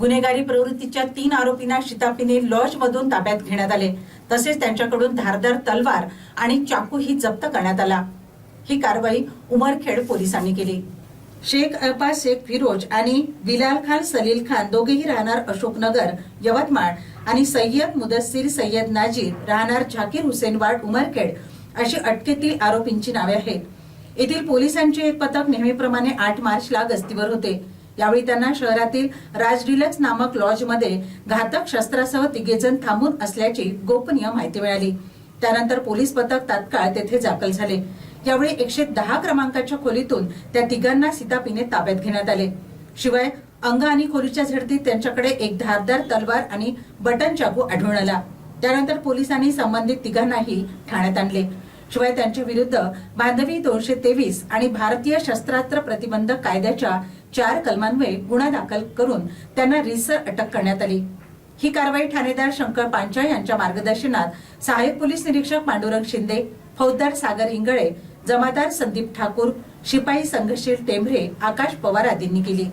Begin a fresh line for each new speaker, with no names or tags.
गुन्हेगारी प्रवृत्तीच्या तीन आरोपींना शितापीने लॉज मधून ताब्यात घेण्यात आले. तसेच त्यांच्याकडून धारदार तलवार आणि चाकूही जप्त करण्यात आला. ही कारवाई उमरखेड पोलिसांनी केली. शेख अब्बास शेख फिरोज आणि बिलाल खान सलील खान दोघेही राहणार अशोकनगर यवतमाळ आणि सय्यद मुदस्सीर सय्यद नाजीर राहणार झाकीर हुसेन वाड उमरखेड अशी अटकेतील आरोपींची नावे आहेत. येथील पोलिसांचे एक पथक नेहमीप्रमाणे आठ मार्चला गस्तीवर होते. यावेळी त्यांना शहरातील राज डिलक्स नामक लॉजमध्ये घातक शस्त्रासह तिघेजण थांबून असल्याची गोपनीय माहिती मिळाली. त्यानंतर पोलीस पथक तात्काळ तेथे दाखल झाले. यावेळी एकशे दहा क्रमांकाच्या खोलीतून त्या तिघांना सीतापीने ताब्यात घेण्यात आले. शिवाय अंग आणि खोलीच्या झडतीत त्यांच्याकडे एक धारदार तलवार आणि बटन चाकू आढळून आला. त्यानंतर पोलिसांनी संबंधित तिघांनाही ठाण्यात आणले. शिवाय त्यांच्या विरुद्ध बांधवी दोनशे तेवीस आणि भारतीय शस्त्रास्त्र प्रतिबंध कायद्याच्या चार कलमांमुळे गुन्हा दाखल करून त्यांना रिसर अटक करण्यात आली. ही कारवाई ठाणेदार शंकर पांचा यांच्या मार्गदर्शनात सहाय्यक पोलीस निरीक्षक पांडुरंग शिंदे फौजदार सागर इंगळे जमादार संदीप ठाकूर शिपाई संघशील टेंभरे आकाश पवार आदींनी केली.